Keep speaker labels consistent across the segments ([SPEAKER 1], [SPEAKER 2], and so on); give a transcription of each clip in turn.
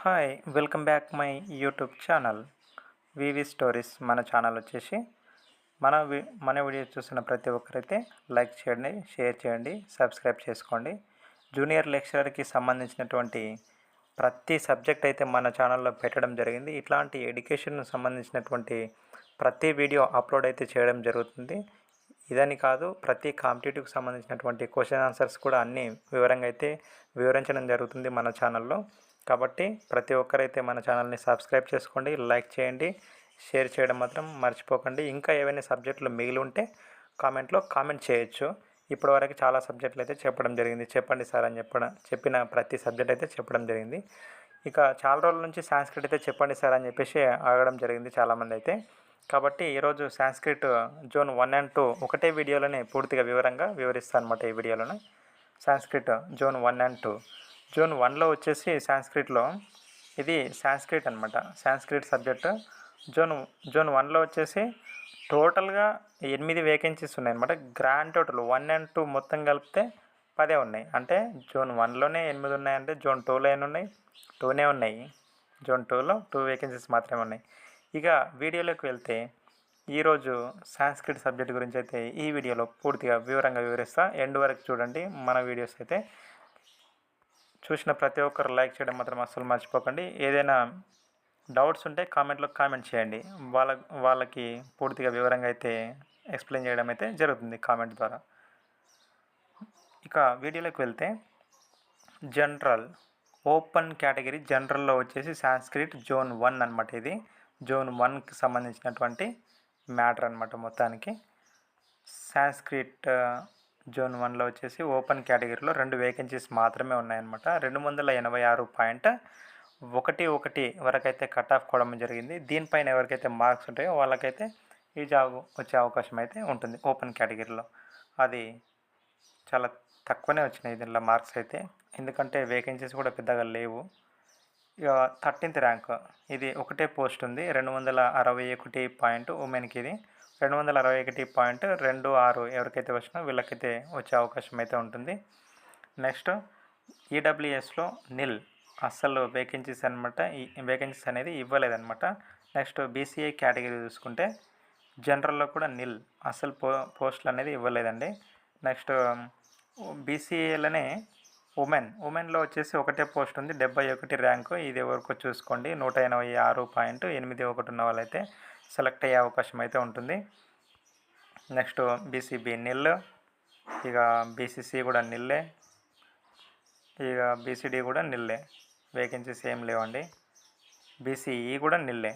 [SPEAKER 1] Hi welcome back my YouTube channel. VV stories మన channel వచ్చేసి మన వి మన వీడియో చూసిన ప్రతి ఒక్కరైతే లైక్ చేయండి షేర్ చేయండి సబ్స్క్రైబ్ చేసుకోండి. జూనియర్ లెక్చరర్కి సంబంధించినటువంటి ప్రతి సబ్జెక్ట్ అయితే మన ఛానల్లో పెట్టడం జరిగింది. ఇట్లాంటి ఎడ్యుకేషన్ సంబంధించినటువంటి ప్రతి వీడియో అప్లోడ్ అయితే చేయడం జరుగుతుంది. ఇదని కాదు ప్రతి కాంపిటేటివ్కి సంబంధించినటువంటి క్వశ్చన్ ఆన్సర్స్ కూడా అన్నీ వివరంగా అయితే వివరించడం జరుగుతుంది మన ఛానల్లో. కాబట్టి ప్రతి ఒక్కరైతే మన ఛానల్ని సబ్స్క్రైబ్ చేసుకోండి లైక్ చేయండి షేర్ చేయడం మాత్రం మర్చిపోకండి. ఇంకా ఏవైనా సబ్జెక్టులు మిగిలి ఉంటే కామెంట్లో కామెంట్ చేయొచ్చు. ఇప్పటివరకు చాలా సబ్జెక్టులు అయితే చెప్పడం జరిగింది. చెప్పండి సార్ అని చెప్పడం చెప్పిన ప్రతి సబ్జెక్ట్ అయితే చెప్పడం జరిగింది. ఇక చాలా రోజుల నుంచి సాంస్క్రిట్ అయితే చెప్పండి సార్ అని చెప్పేసి అడగడం జరిగింది చాలామంది అయితే. కాబట్టి ఈరోజు Sanskrit zone one and two ఒకటే వీడియోలోనే పూర్తిగా వివరంగా వివరిస్తాను అనమాట ఈ వీడియోలోనే. Sanskrit zone one and two zone వన్లో వచ్చేసి సాంస్క్రిట్లో ఇది సాంస్క్రిట్ అనమాట సాంస్క్రిట్ సబ్జెక్ట్. జోన్ జోన్ వన్లో వచ్చేసి టోటల్గా ఎనిమిది వేకెన్సీస్ ఉన్నాయి అనమాట grand total one and two మొత్తం కలిపితే పదే ఉన్నాయి. అంటే జోన్ వన్లోనే ఎనిమిది ఉన్నాయంటే జోన్ టూలో ఎన్ని ఉన్నాయి? టూనే ఉన్నాయి. జోన్ టూలో టూ వేకెన్సీస్ మాత్రమే ఉన్నాయి. ఇక వీడియోలోకి వెళ్తే ఈరోజు సాంస్క్రిట్ సబ్జెక్ట్ గురించి అయితే ఈ వీడియోలో పూర్తిగా వివరంగా వివరిస్తా. ఎండ్ వరకు చూడండి. మన వీడియోస్ అయితే చూసిన ప్రతి ఒక్కరు లైక్ చేయడం మాత్రం అస్సలు మర్చిపోకండి. ఏదైనా డౌట్స్ ఉంటే కామెంట్లో కామెంట్ చేయండి. వాళ్ళ వాళ్ళకి పూర్తిగా వివరంగా అయితే ఎక్స్ప్లెయిన్ చేయడం అయితే జరుగుతుంది కామెంట్ ద్వారా. ఇక వీడియోలోకి వెళ్తే జనరల్ ఓపెన్ కేటగిరీ జనరల్లో వచ్చేసి సాంస్క్రిట్ జోన్ వన్ అనమాట ఇది. జోన్ వన్కి సంబంధించినటువంటి మ్యాటర్ అనమాట మొత్తానికి. సాంస్క్రిట్ జోన్ వన్లో వచ్చేసి ఓపెన్ కేటగిరీలో రెండు వేకెన్సీస్ మాత్రమే ఉన్నాయన్నమాట. రెండు వందల ఎనభై ఆరు పాయింట్ ఒకటి ఒకటి వరకైతే కట్ ఆఫ్ కోవడం జరిగింది. దీనిపైన ఎవరికైతే మార్క్స్ ఉంటాయో వాళ్ళకైతే ఈ జాబ్ వచ్చే అవకాశం అయితే ఉంటుంది ఓపెన్ కేటగిరీలో. అది చాలా తక్కువనే వచ్చినాయి దీనిలో మార్క్స్ అయితే. ఎందుకంటే వేకెన్సీస్ కూడా పెద్దగా లేవు. ఇక థర్టీన్త్ ర్యాంక్. ఇది ఒకటే పోస్ట్ ఉంది. రెండు వందల అరవై ఒకటి పాయింట్ ఉమెన్కి ఇది. రెండు వందల అరవై ఒకటి పాయింట్ రెండు ఆరు ఎవరికైతే వచ్చినా వీళ్ళకైతే వచ్చే అవకాశం అయితే ఉంటుంది. నెక్స్ట్ ఈడబ్ల్యూఎస్లో నిల్ అస్సలు వేకెన్సీస్ అనమాట ఈ వేకెన్సీస్ అనేది ఇవ్వలేదన్నమాట. నెక్స్ట్ బీసీఐ కేటగిరీ చూసుకుంటే జనరల్లో కూడా నిల్ అసలు పో పోస్టులు అనేది ఇవ్వలేదండి. నెక్స్ట్ బీసీఏలోనే ఉమెన్ ఉమెన్లో వచ్చేసి ఒకటే పోస్ట్ ఉంది డెబ్బై ఒకటి ర్యాంకు. ఇది ఎవరికో చూసుకోండి నూట ఎనభై ఆరు పాయింట్ ఎనిమిది ఒకటి ఉన్న వాళ్ళైతే సెలెక్ట్ అయ్యే అవకాశం అయితే ఉంటుంది. నెక్స్ట్ బీసీబీ నిల్ ఇక బీసీసీ కూడా నిల్లే ఇక బీసీడీ కూడా నిల్లే వేకెన్సీస్ ఏం లేవండి. బీసీఈ కూడా నిల్లే.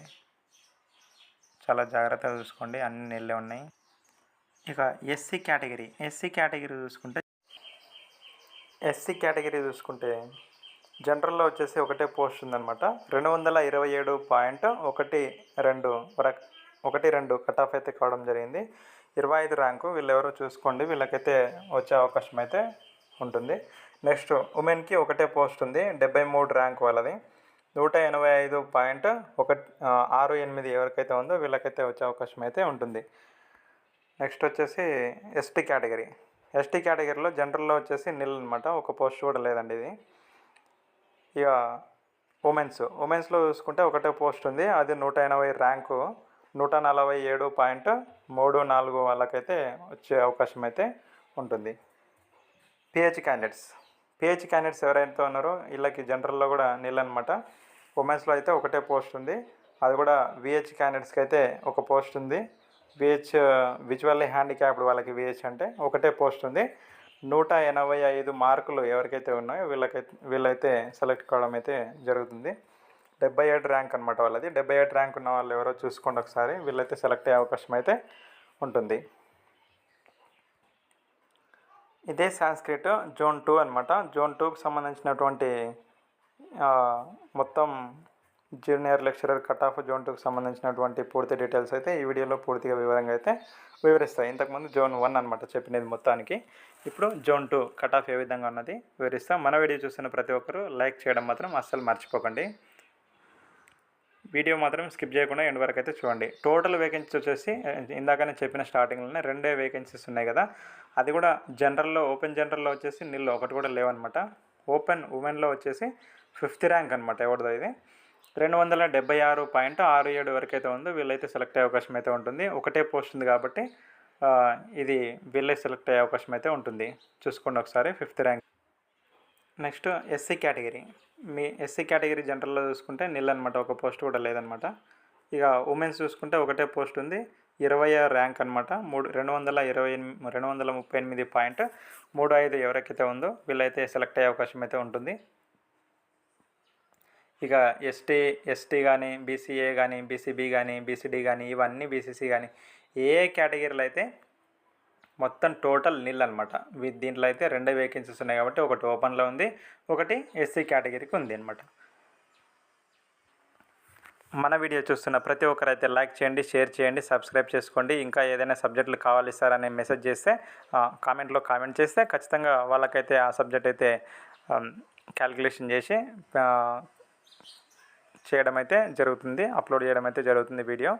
[SPEAKER 1] చాలా జాగ్రత్తగా చూసుకోండి అన్ని నిల్లే ఉన్నాయి. ఇక ఎస్సీ కేటగిరీ ఎస్సీ కేటగిరీ చూసుకుంటే ఎస్సీ కేటగిరీ చూసుకుంటే జనరల్లో వచ్చేసి ఒకటే పోస్ట్ ఉందన్నమాట. రెండు వందల ఇరవై ఏడు పాయింట్ ఒకటి రెండు వరకు ఒకటి రెండు కట్ ఆఫ్ అయితే కావడం జరిగింది. ఇరవై ఐదు ర్యాంకు వీళ్ళెవరో చూసుకోండి వీళ్ళకైతే వచ్చే అవకాశం అయితే ఉంటుంది. నెక్స్ట్ ఉమెన్కి ఒకటే పోస్ట్ ఉంది డెబ్బై మూడు ర్యాంక్ వాళ్ళది. నూట ఎనభై ఐదు పాయింట్ ఒక ఆరు ఎనిమిది ఎవరికైతే ఉందో వీళ్ళకైతే వచ్చే అవకాశం అయితే ఉంటుంది. నెక్స్ట్ వచ్చేసి ఎస్టీ కేటగిరీ. ఎస్టీ కేటగిరీలో జనరల్లో వచ్చేసి నిల్ అనమాట ఒక పోస్ట్ కూడా లేదండి ఇది. ఇక ఉమెన్స్ ఉమెన్స్లో చూసుకుంటే ఒకటే పోస్ట్ ఉంది. అది నూట ఎనభై ర్యాంకు. నూట నలభై ఏడు పాయింట్ మూడు నాలుగు వాళ్ళకైతే వచ్చే అవకాశం అయితే ఉంటుంది. PH candidates. పిహెచ్ క్యాండిడేట్స్ ఎవరైతే ఉన్నారో వీళ్ళకి జనరల్లో కూడా నీళ్ళు అనమాట ఉమెన్స్లో అయితే ఒకటే పోస్ట్ ఉంది. అది కూడా విహెచ్ క్యాండిడేట్స్కి అయితే ఒక పోస్ట్ ఉంది. విహెచ్ విజువల్లీ హ్యాండిక్యాప్డ్ వాళ్ళకి విహెచ్ అంటే ఒకటే పోస్ట్ ఉంది. నూట ఎనభై ఐదు మార్కులు ఎవరికైతే ఉన్నాయో వీళ్ళకైతే వీళ్ళైతే సెలెక్ట్ కావడం అయితే జరుగుతుంది. డెబ్బై ఏడు ర్యాంక్ అనమాట వాళ్ళది. డెబ్బై ఏడు ర్యాంక్ ఉన్న వాళ్ళు ఎవరో చూసుకోండి ఒకసారి. వీళ్ళైతే సెలెక్ట్ అయ్యే అవకాశం అయితే ఉంటుంది. ఇదే సాంస్క్రిట్ జోన్ టూ అనమాట జోన్ టూకి సంబంధించినటువంటి మొత్తం junior lecturer cut off zone టూకి సంబంధించినటువంటి పూర్తి డీటెయిల్స్ అయితే ఈ వీడియోలో పూర్తిగా వివరంగా అయితే వివరిస్తాయి. ఇంతకుముందు జోన్ వన్ అనమాట చెప్పినది మొత్తానికి. ఇప్పుడు జోన్ టూ కట్ ఆఫ్ ఏ విధంగా ఉన్నది వివరిస్తాం. మన వీడియో చూస్తున్న ప్రతి ఒక్కరూ లైక్ చేయడం మాత్రం అస్సలు మర్చిపోకండి. వీడియో మాత్రం స్కిప్ చేయకుండా ఎండ్ వరకు అయితే చూడండి. టోటల్ వేకెన్సీ వచ్చేసి ఇందాకనే చెప్పిన స్టార్టింగ్లోనే రెండే వేకెన్సీస్ ఉన్నాయి కదా అది కూడా జనరల్లో ఓపెన్ జనరల్లో వచ్చేసి నీళ్ళు ఒకటి కూడా లేవన్నమాట. ఓపెన్ ఉమెన్లో వచ్చేసి ఫిఫ్త్ ర్యాంక్ అనమాట ఎవరిదో ఇది. రెండు వందల డెబ్బై ఆరు పాయింట్ ఆరు ఏడు వరకు అయితే ఉందో వీళ్ళైతే సెలెక్ట్ అయ్యే అవకాశం అయితే ఉంటుంది. ఒకటే పోస్ట్ ఉంది కాబట్టి ఇది వీళ్ళే సెలెక్ట్ అయ్యే అవకాశం అయితే ఉంటుంది. చూసుకోండి ఒకసారి fifth rank next SC category మీ ఎస్సీ కేటగిరీ జనరల్లో చూసుకుంటే నిల్ అనమాట ఒక పోస్ట్ కూడా లేదనమాట ఇక ఉమెన్స్ చూసుకుంటే ఒకటే పోస్ట్ ఉంది. ఇరవై ర్యాంక్ అనమాట మూడు రెండు వందల ఇరవై ఎనిమిది రెండు వందల ముప్పై ఎనిమిది పాయింట్ మూడు ఐదు ఎవరికైతే ఉందో వీళ్ళైతే సెలెక్ట్ అయ్యే అవకాశం అయితే ఉంటుంది. ఇక ఎస్టీ ఎస్టీ కానీ బీసీఏ కానీ బీసీబీ కానీ బీసీడీ కానీ ఇవన్నీ బీసీసీ కానీ ఏ కేటగిరీలు అయితే మొత్తం టోటల్ నిల్ అనమాట దీంట్లో అయితే రెండు వేకెన్సీస్ ఉన్నాయి కాబట్టి ఒకటి ఓపెన్లో ఉంది ఒకటి ఎస్సీ కేటగిరీకి ఉంది అనమాట మన వీడియో చూస్తున్న ప్రతి ఒక్కరైతే లైక్ చేయండి షేర్ చేయండి సబ్స్క్రైబ్ చేసుకోండి. ఇంకా ఏదైనా సబ్జెక్టులు కావాలి సార్ అనే మెసేజ్ చేస్తే కామెంట్లో కామెంట్ చేస్తే ఖచ్చితంగా వాళ్ళకైతే ఆ సబ్జెక్ట్ అయితే క్యాలిక్యులేషన్ చేసి చేయడం అయితే జరుగుతుంది అప్లోడ్ చేయడం అయితే జరుగుతుంది వీడియో.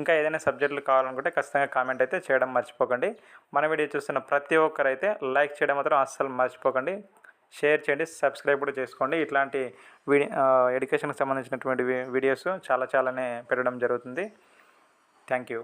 [SPEAKER 1] ఇంకా ఏదైనా సబ్జెక్టులు కావాలనుకుంటే ఖచ్చితంగా కామెంట్ అయితే చేయడం మర్చిపోకండి. మన వీడియో చూస్తున్న ప్రతి ఒక్కరైతే లైక్ చేయడం మాత్రం అస్సలు మర్చిపోకండి. షేర్ చేయండి సబ్స్క్రైబ్ కూడా చేసుకోండి. ఇట్లాంటి వీడియో ఎడ్యుకేషన్కి సంబంధించినటువంటి వీడియోస్ చాలా చాలానే పెట్టడం జరుగుతుంది. Thank you.